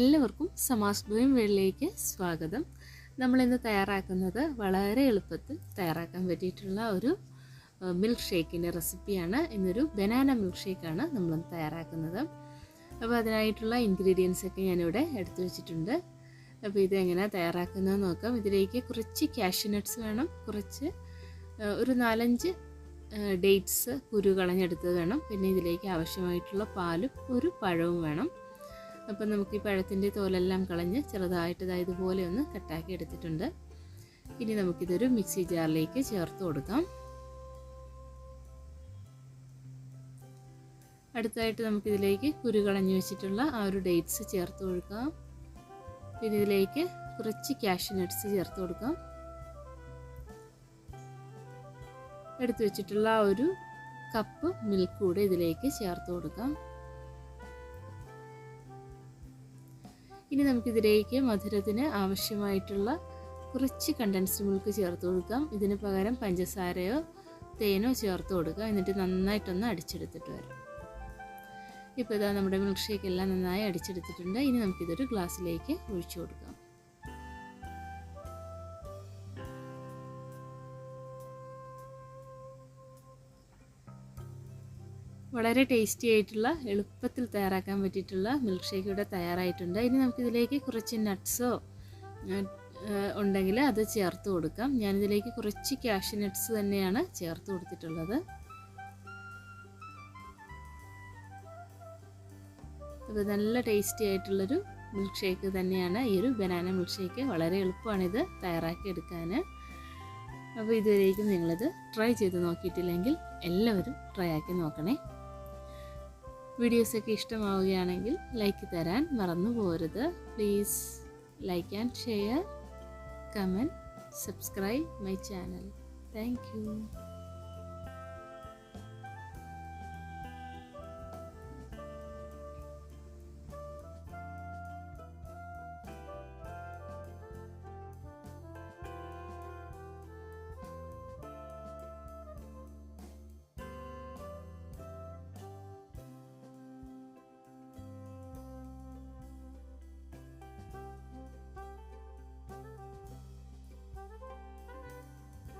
എല്ലാവർക്കും സമാസ് ഡോയും വേളിലേക്ക് സ്വാഗതം. നമ്മളിന്ന് തയ്യാറാക്കുന്നത് വളരെ എളുപ്പത്തിൽ തയ്യാറാക്കാൻ പറ്റിയിട്ടുള്ള ഒരു മിൽക്ക് ഷേക്കിന്റെ റെസിപ്പിയാണ് ഇന്നൊരു ബനാന മിൽക്ക് ഷേക്കാണ് നമ്മൾ തയ്യാറാക്കുന്നത്. അപ്പോൾ അതിനായിട്ടുള്ള ഇൻഗ്രീഡിയൻസ് ഒക്കെ ഞാനിവിടെ എടുത്തു വെച്ചിട്ടുണ്ട്. അപ്പോൾ ഇത് എങ്ങനെ തയ്യാറാക്കുന്നത് നോക്കാം. ഇതിലേക്ക് കുറച്ച് കാഷ്യൂ നട്ട്സ് വേണം. കുറച്ച് ഒരു നാലഞ്ച് ഡേറ്റ്സ് കുരു കളഞ്ഞെടുത്തത് വേണം. പിന്നെ ഇതിലേക്ക് ആവശ്യമായിട്ടുള്ള പാലും ഒരു പഴവും വേണം. അപ്പം നമുക്ക് ഈ പഴത്തിന്റെ തോലെല്ലാം കളഞ്ഞ് ചെറുതായിട്ട് ഇതാ ഇതുപോലെ ഒന്ന് കട്ടാക്കി എടുത്തിട്ടുണ്ട്. ഇനി നമുക്കിതൊരു മിക്സി ജാറിലേക്ക് ചേർത്ത് കൊടുക്കാം. അടുത്തായിട്ട് നമുക്കിതിലേക്ക് കുരു കളഞ്ഞു വെച്ചിട്ടുള്ള ആ ഒരു ഡേറ്റ്സ് ചേർത്ത് കൊടുക്കാം. പിന്നെ ഇതിലേക്ക് കുറച്ച് കാഷ്യൂ നട്ട്സ് ചേർത്ത് കൊടുക്കാം. എടുത്തു വെച്ചിട്ടുള്ള ആ ഒരു കപ്പ് മിൽക്ക് കൂടെ ഇതിലേക്ക് ചേർത്ത് കൊടുക്കാം. ഇനി നമുക്കിതിലേക്ക് മധുരത്തിന് ആവശ്യമായിട്ടുള്ള കുറച്ച് കണ്ടൻസ്ഡ് മിൽക്ക് ചേർത്ത് കൊടുക്കാം. ഇതിന് പകരം പഞ്ചസാരയോ തേനോ ചേർത്ത് കൊടുക്കുക എന്നിട്ട് നന്നായിട്ടൊന്ന് അടിച്ചെടുത്തിട്ട് വരാം. ഇപ്പോൾ ഇതാ നമ്മുടെ മിൽക്ക് ഷേക്ക് എല്ലാം നന്നായി അടിച്ചെടുത്തിട്ടുണ്ട്. ഇനി നമുക്കിതൊരു ഗ്ലാസ്സിലേക്ക് ഒഴിച്ചു കൊടുക്കാം. വളരെ ടേസ്റ്റി ആയിട്ടുള്ള എളുപ്പത്തിൽ തയ്യാറാക്കാൻ പറ്റിയിട്ടുള്ള മിൽക്ക് ഷേക്ക് ഇവിടെ തയ്യാറായിട്ടുണ്ട്. ഇനി നമുക്കിതിലേക്ക് കുറച്ച് നട്ട്സോ ഉണ്ടെങ്കിൽ അത് ചേർത്ത് കൊടുക്കാം. ഞാനിതിലേക്ക് കുറച്ച് ക്യാഷ് നട്ട്സ് തന്നെയാണ് ചേർത്ത് കൊടുത്തിട്ടുള്ളത്. അപ്പോൾ നല്ല ടേസ്റ്റി ആയിട്ടുള്ളൊരു മിൽക്ക് ഷേക്ക് തന്നെയാണ്. ഈ ഒരു ബനാന മിൽക്ക് ഷേക്ക് വളരെ എളുപ്പമാണിത് തയ്യാറാക്കി എടുക്കാൻ അപ്പോൾ ഇതുവരേക്കും നിങ്ങളിത് ട്രൈ ചെയ്ത് നോക്കിയിട്ടില്ലെങ്കിൽ എല്ലാവരും ട്രൈ ആക്കി നോക്കണേ. വീഡിയോസൊക്കെ ഇഷ്ടമാവുകയാണെങ്കിൽ ലൈക്ക് തരാൻ മറന്നു പോരുത് please like and share comment subscribe my channel thank